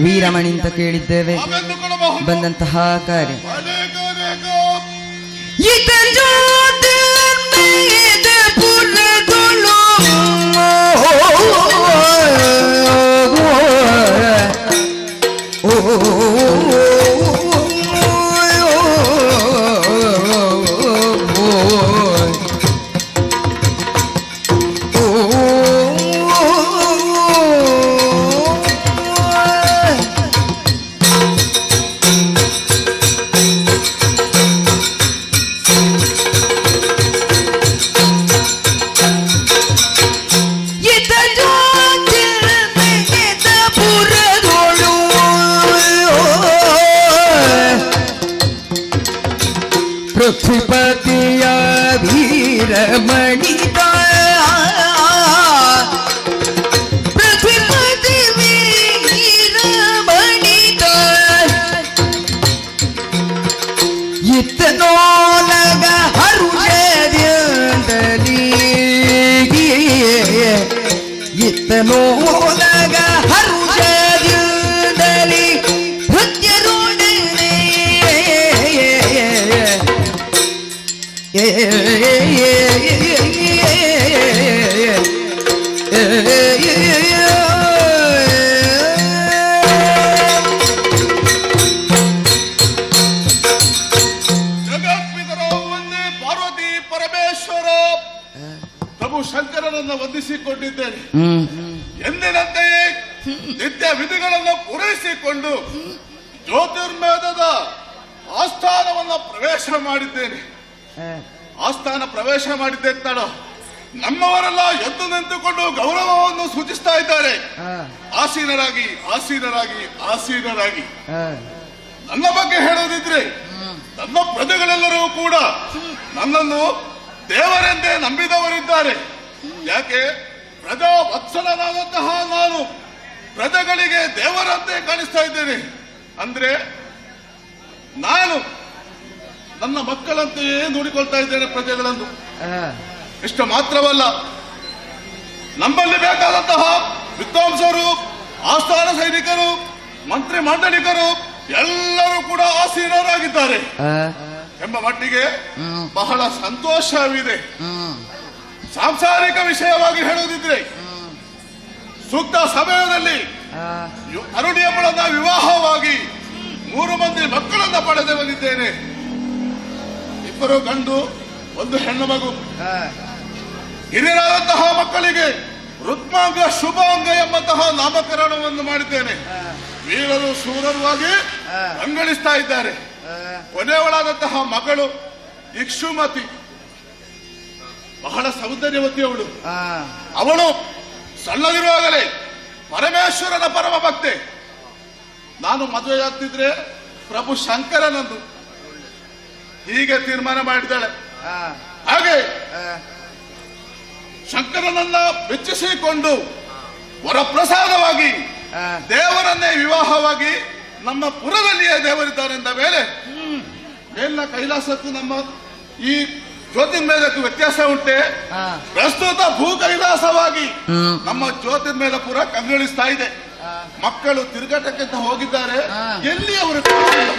ವೀರಮಣಿ ಅಂತ ಕೇಳಿದ್ದೇವೆ. ಬಂದಂತಹ ಕಾರ್ಯ. ಹ್ಮ್ ಎಂದಿನಂತೆಯೇ ನಿತ್ಯ ವಿಧಿಗಳನ್ನು ಪೂರೈಸಿಕೊಂಡು ಜ್ಯೋತಿರ್ಮೇಧದ ಆಸ್ಥಾನವನ್ನು ಪ್ರವೇಶ ಮಾಡಿದ್ದೇನೆ. ಆಸ್ಥಾನ ಪ್ರವೇಶ ಮಾಡಿದ್ದೆ ತಡ ನಮ್ಮವರೆಲ್ಲ ಎದ್ದು ನಿಂತುಕೊಂಡು ಗೌರವವನ್ನು ಸೂಚಿಸ್ತಾ ಇದ್ದಾರೆ. ಆಸೀನರಾಗಿ ಆಸೀನರಾಗಿ ಆಸೀನರಾಗಿ. ನನ್ನ ಬಗ್ಗೆ ಹೇಳೋದಿದ್ರೆ ನನ್ನ ಪ್ರಜೆಗಳೆಲ್ಲರೂ ಕೂಡ ನನ್ನನ್ನು ದೇವರೆಂದೇ ನಂಬಿದವರಿದ್ದಾರೆ. ಯಾಕೆ? ಪ್ರಜಾ ವತ್ಸಲನಾದಂತಹ ನಾನು ಪ್ರಜೆಗಳಿಗೆ ದೇವರಂತೆ ಕಾಣಿಸ್ತಾ ಇದ್ದೇನೆ. ಅಂದ್ರೆ ನಾನು ನನ್ನ ಮಕ್ಕಳಂತೆಯೇ ನೋಡಿಕೊಳ್ತಾ ಇದ್ದೇನೆ ಪ್ರಜೆಗಳನ್ನು. ಇಷ್ಟು ಮಾತ್ರವಲ್ಲ ನಮ್ಮಲ್ಲಿ ಬೇಕಾದಂತಹ ವಿದ್ವಾಂಸರು ಆಸ್ಥಾನ ಸೈನಿಕರು ಮಂತ್ರಿ ಮಂಡಲಿಕರು ಎಲ್ಲರೂ ಕೂಡ ಆಸೀನರಾಗಿದ್ದಾರೆ. ಎಂಬ ಮಟ್ಟಿಗೆ ಬಹಳ ಸಂತೋಷವಿದೆ. ಸಾಂಸಾರಿಕ ವಿಷಯವಾಗಿ ಹೇಳುವುದಿದ್ರೆ ಸೂಕ್ತ ಸಮಯದಲ್ಲಿ ಅರುಣಿಯಮ್ಮಳನ್ನ ವಿವಾಹವಾಗಿ ಮೂರು ಮಂದಿ ಮಕ್ಕಳನ್ನ ಪಡೆದು ಬಂದಿದ್ದೇನೆ. ಇಬ್ಬರು ಗಂಡು ಒಂದು ಹೆಣ್ಣು ಮಗು. ಹಿರಿಯರಾದಂತಹ ಮಕ್ಕಳಿಗೆ ರುಕ್ಮಾಂಗ ಶುಭಾಂಗ ಎಂಬಂತಹ ನಾಮಕರಣವನ್ನು ಮಾಡಿದ್ದೇನೆ. ವೀರರು ಸೂರರವಾಗಿ ಅಂಗಳಿಸ್ತಾ ಇದ್ದಾರೆ. ಕೊನೆಯವಳಾದಂತಹ ಮಗಳು ಇಕ್ಷುಮತಿ. ಬಹಳ ಸೌಂದರ್ಯವತಿ ಅವಳು. ಅವಳು ಸಣ್ಣದಿರುವಾಗಲೇ ಪರಮೇಶ್ವರನ ಪರಮ ಭಕ್ತೆ. ನಾನು ಮದುವೆಯಾಗ್ತಿದ್ರೆ ಪ್ರಭು ಶಂಕರನಂದು ಹೀಗೆ ತೀರ್ಮಾನ ಮಾಡಿದ್ದಾಳೆ. ಹಾಗೆ ಶಂಕರನನ್ನ ಮೆಚ್ಚಿಸಿಕೊಂಡು ವರಪ್ರಸಾದವಾಗಿ ದೇವರನ್ನೇ ವಿವಾಹವಾಗಿ ನಮ್ಮ ಪುರದಲ್ಲಿಯೇ ದೇವರಿದ್ದಾರೆ ಎಂದ ಮೇಲೆ ಮೇಲಿನ ಕೈಲಾಸಕ್ಕೂ ನಮ್ಮ ಈ ಜ್ಯೋತಿರ್ಮೇಲಕ್ಕೂ ವ್ಯತ್ಯಾಸ ಉಂಟೆ. ಪ್ರಸ್ತುತ ಭೂ ಕೈಲಾಸವಾಗಿ ನಮ್ಮ ಜ್ಯೋತಿರ್ಮೇಲ ಪುರ ಕಂಗೊಳಿಸ್ತಾ ಇದೆ. ಮಕ್ಕಳು ತಿರುಗಾಟಕ್ಕೆ ಹೋಗಿದ್ದಾರೆ. ಎಲ್ಲಿ ಅವರು? ಕಾಣಲಿಲ್ಲ.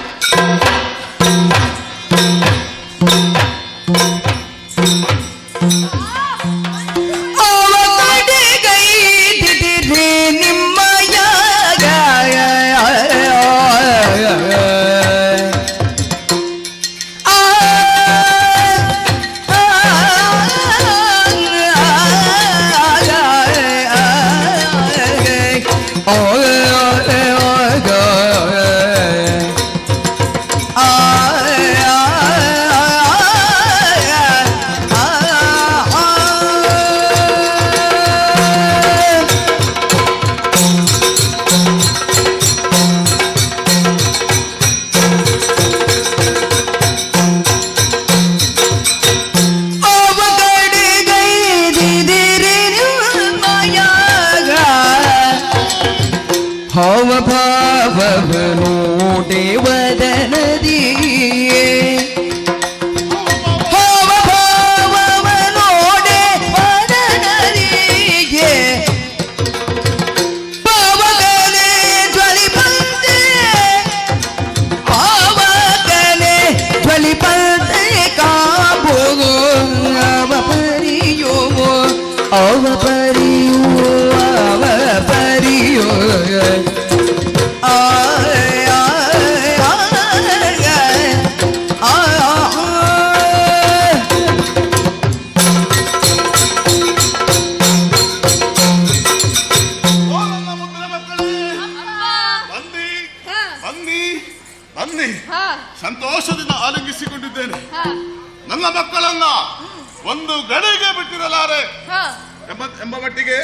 ಮಟ್ಟಿಗೆ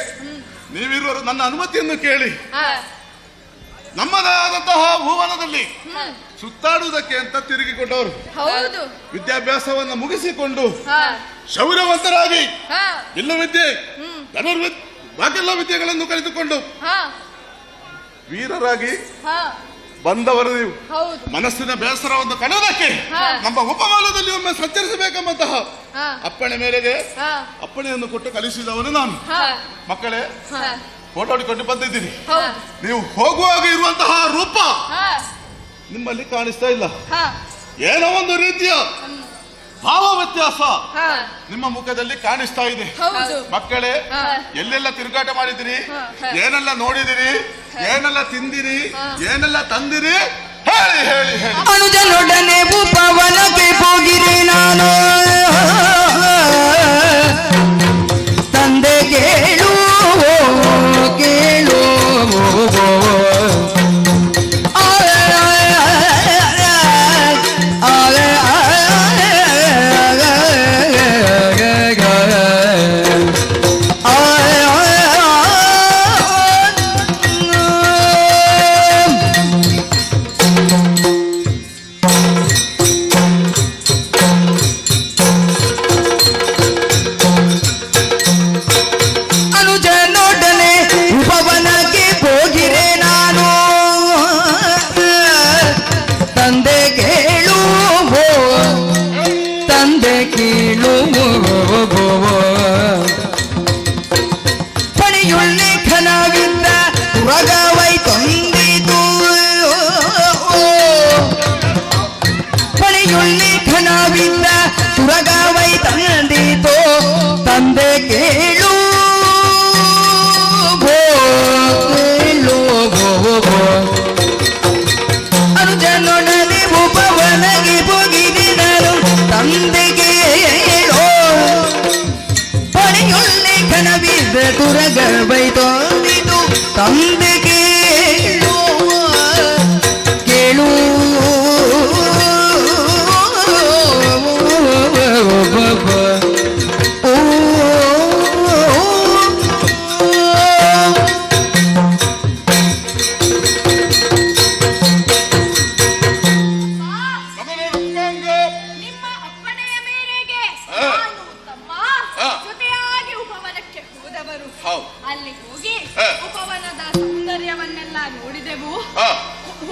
ನೀವಿರುವರು ನನ್ನ ಅನುಮತಿಯನ್ನು ಕೇಳಿ. ನಮ್ಮದೇ ಆದಂತಹ ಭುವನದಲ್ಲಿ ಸುತ್ತಾಡುವುದಕ್ಕೆ ಅಂತ ತಿರುಗಿಕೊಂಡವರು. ವಿದ್ಯಾಭ್ಯಾಸವನ್ನು ಮುಗಿಸಿಕೊಂಡು ಶೌರ್ಯವಂತರಾಗಿ ಹಾ. ಧನುರ್ವಿದ್ಯೆ ಬಾಕೆಲ್ಲ ವಿದ್ಯೆಗಳನ್ನು ಕಲಿತುಕೊಂಡು ವೀರರಾಗಿ ಬಂದವರು ನೀವು. ಮನಸ್ಸಿನ ಬೇಸರವನ್ನು ಕಳೆಯೋದಕ್ಕೆ. ನಮ್ಮ ಉಪಮಾನದಲ್ಲಿ ಒಮ್ಮೆ ಸಂಚರಿಸಬೇಕೆಂಬಂತಹ ಅಪ್ಪಣೆ ಮೇರೆಗೆ ಅಪ್ಪಣೆಯನ್ನು ಕೊಟ್ಟು ಕಲಿಸಿದವನು ನಾನು. ಮಕ್ಕಳೇ ಹೊಡಿಕೊಂಡು ಬಂದಿದ್ದೀನಿ. ನೀವು ಹೋಗುವಾಗ ಇರುವಂತಹ ರೂಪ ನಿಮ್ಮಲ್ಲಿ ಕಾಣಿಸ್ತಾ ಇಲ್ಲ. ಏನೋ ಒಂದು ರೀತಿಯ ಭಾವ ವ್ಯತ್ಯಾಸ. ನಿಮ್ಮ ಮುಖದಲ್ಲಿ ಕಾಣಿಸ್ತಾ ಇದೆ. ಹೌದು. ಮಕ್ಕಳೇ. ಎಲ್ಲೆಲ್ಲ ತಿರುಗಾಟ ಮಾಡಿದಿರಿ. ಏನೆಲ್ಲ ನೋಡಿದಿರಿ ಏನೆಲ್ಲ ತಿಂದಿರಿ? ಏನೆಲ್ಲ ತಂದಿರಿ? ಹೇಳಿ ಹೇಳಿ ಹೇಳಿ. ಅನುಜನೊಡನೆ ಉಪವನಕ್ಕೆ ಹೋಗಿರಿ ನಾನು. ಅಲ್ಲಿ ಹೋಗಿ ಉಪವನದ ಸೌಂದರ್ಯವನ್ನೆಲ್ಲ ನೋಡಿದೆವು.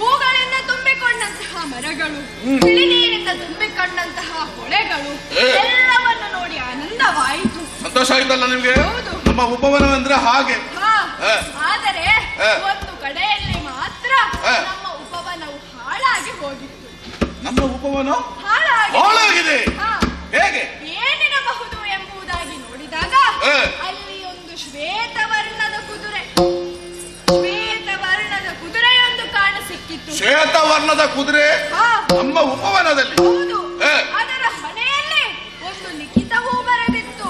ಹೂಗಳಿಂದ ತುಂಬಿಕೊಂಡಂತಹ ಮರಗಳು ತಿಳಿ ನೀರಿಂದ ತುಂಬಿಕೊಂಡಂತಹ ಹೊಳೆಗಳು. ಎಲ್ಲವನ್ನು ನೋಡಿ ಆನಂದವಾಯಿತು. ಸಂತೋಷ ಆಯ್ತಲ್ಲ ನಿಮ್ಗೆ? ನಮ್ಮ ನಮ್ಮ ಉಪವನವೆಂದ್ರೆ ಹಾಗೆ. ಆದರೆ. ಒಂದು ಕಡೆಯಲ್ಲಿ ಮಾತ್ರ ನಮ್ಮ ಉಪವನವು ಹಾಳಾಗಿ ಹೋಗಿತ್ತು. ನಮ್ಮ ಉಪವನ ಹಾಳಾಗಿ ಹಾಳಾಗಿದೆ. ಶ್ವೇತವರ್ಣದ ಕುದುರೆ ನಮ್ಮ ಉಪವನದಲ್ಲಿ. ಹೌದು. ಅದರ ಹಣೆಯಲ್ಲಿ ಒಂದು ಲಿಖಿತವೂ ಬರೆದಿತ್ತು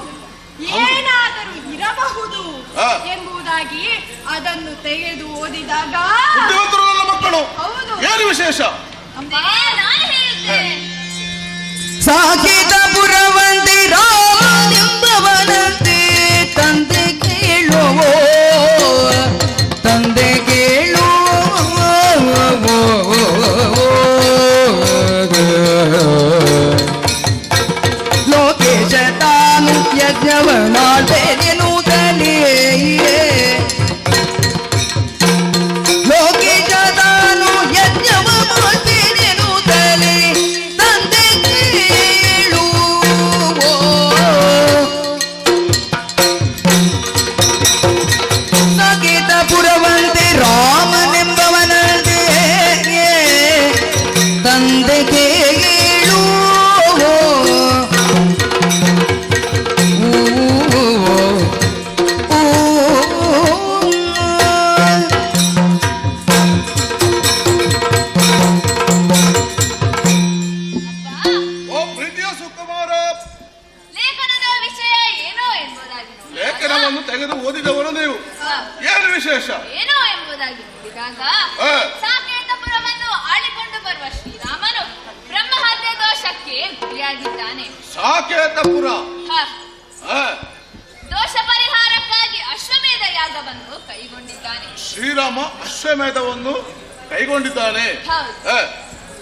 ಏನಾದರೂ ಇರಬಹುದು. ಎಂಬುದಾಗಿ ಅದನ್ನು ತೆಗೆದು ಓದಿದಾಗ ಮಕ್ಕಳು. ಹೌದು. ಏನು ವಿಶೇಷ? ಅಮ್ಮ, ನಾನು ಹೇಳುತ್ತೇನೆ ಸಾಕಿದ ಆ, ದೋಷ ಪರಿಹಾರಕ್ಕಾಗಿ ಅಶ್ವಮೇಧ ಯಾಗವನ್ನು ಕೈಗೊಂಡಿದ್ದಾನೆ. ಶ್ರೀರಾಮ ಅಶ್ವಮೇಧವನ್ನು ಕೈಗೊಂಡಿದ್ದಾನೆ.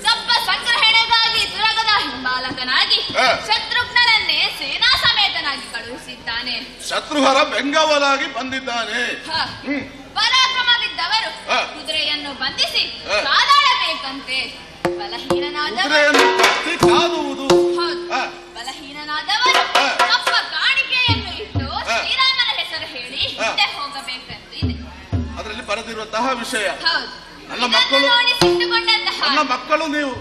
ಕಪ್ಪ ಸಂಗ್ರಹಣೆಗಾಗಿ ದುರಗದ ಹಿಂಬಾಲಕನಾಗಿ. ಶತ್ರುಘ್ನನನ್ನೇ ಸೇನಾ ಸಮೇತನಾಗಿ ಕಳುಹಿಸಿದ್ದಾನೆ. ಶತ್ರುಹರ ಬೆಂಗಾವಲಾಗಿ ಬಂದಿದ್ದಾನೆ. ಪರಾಕ್ರಮವಿದ್ದವರು. ಕುದುರೆಯನ್ನು ಬಂಧಿಸಿ. ಕಾದಾಡಬೇಕಂತೆ. ಬಲಹೀನನಾದವರು ಬರೆದಿರುವಂತಹ ವಿಷಯ. ಹೌದು. ನನ್ನ ಮಕ್ಕಳು- ನನ್ನ ಮಕ್ಕಳು ನೀವು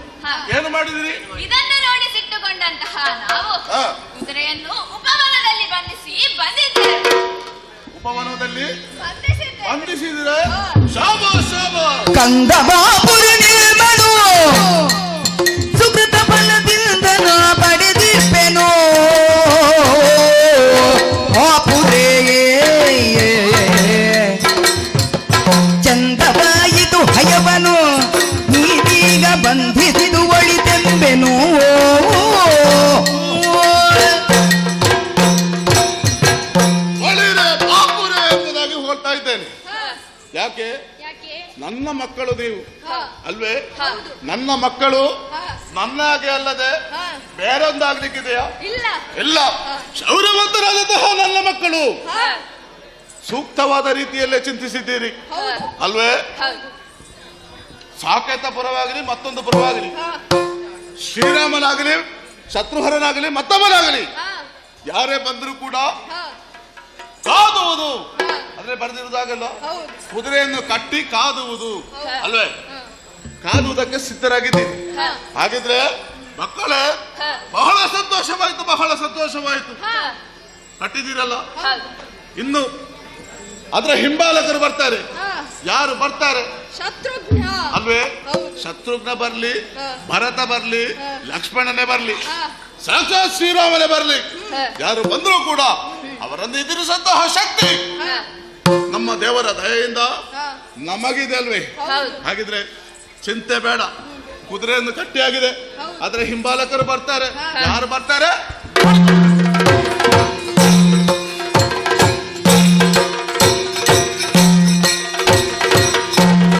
ಏನು ಮಾಡಿದಿರಿ? ಇದನ್ನು ನೋಡಿ ಸಿಟ್ಟುಕೊಂಡಂತಹ ನಾವು ಹಾ. ಕುದುರೆಯನ್ನು ಉಪವನದಲ್ಲಿ ಬಂಧಿಸಿ ಬಂದಿದ್ದೇವೆ. ಉಪವನದಲ್ಲಿ ಬಂಧಿಸಿದಿರ? ಶಾಬಾ ಶಾಬ ಕಂದ ಬಾಪುರ ಹೋಗ್ತಾ ಇದ್ದೇನೆ. ಯಾಕೆ? ನನ್ನ ಮಕ್ಕಳು ನೀವು. ಅಲ್ವೇ? ನನ್ನ ಮಕ್ಕಳು ನನ್ನ ನನ್ನಾಗೆ ಅಲ್ಲದೆ. ಬೇರೊಂದಾಗ್ಲಿಕ್ಕಿದೆಯಾ? ಇಲ್ಲ. ಇಲ್ಲ. ಶೌರ್ಯವಂತರಾದಂತಹ ನನ್ನ ಮಕ್ಕಳು. ಸೂಕ್ತವಾದ ರೀತಿಯಲ್ಲೇ ಚಿಂತಿಸಿದ್ದೀರಿ. ಅಲ್ವೇ? ಸಾಕೇತ ಪುರವಾಗಲಿ ಮತ್ತೊಂದು ಪುರವಾಗಲಿ. ಶ್ರೀರಾಮನಾಗಲಿ ಶತ್ರುಹರನಾಗಲಿ ಮತ್ತೊಬ್ಬನಾಗಲಿ. ಯಾರೇ ಬಂದರೂ ಕೂಡ. ಕಾದುವುದು. ಅಂದ್ರೆ ಬರೆದಿರುವುದಾಗಲ್ಲ ಹೌದು. ಕುದುರೆಯನ್ನು ಕಟ್ಟಿ ಕಾದುವುದು. ಅಲ್ವೇ. ಕಾದುವುದಕ್ಕೆ ಸಿದ್ಧರಾಗಿದ್ದೀನಿ ಹಾಗಿದ್ರೆ ಮಕ್ಕಳೇ ಬಹಳ ಸಂತೋಷವಾಯ್ತು ಬಹಳ ಸಂತೋಷವಾಯ್ತು. ಕಟ್ಟಿದ್ದೀರಲ್ಲ? ಇನ್ನು ಅದರ ಹಿಂಬಾಲಕರು ಬರ್ತಾರೆ. ಯಾರು ಬರ್ತಾರೆ? ಶತ್ರುಘ್ನ. ಅಲ್ವೇ. ಶತ್ರುಘ್ನ ಬರ್ಲಿ ಭರತ ಬರ್ಲಿ. ಲಕ್ಷ್ಮಣನೇ ಬರ್ಲಿ. ಸಾಕ್ಷಾತ್ ಶ್ರೀರಾಮನೇ ಬರ್ಲಿ. ಯಾರು ಬಂದರೂ ಕೂಡ ಅವರನ್ನು ಎದುರಿಸಂತಹ ಶಕ್ತಿ. ನಮ್ಮ ದೇವರ ದಯೆಯಿಂದ. ನಮಗಿದೆ ಅಲ್ವೇ? ಹಾಗಿದ್ರೆ ಚಿಂತೆ ಬೇಡ. ಕುದುರೆಯನ್ನು ಕಟ್ಟಿಯಾಗಿದೆ. ಆದ್ರೆ ಹಿಂಬಾಲಕರು ಬರ್ತಾರೆ. ಯಾರು ಬರ್ತಾರೆ?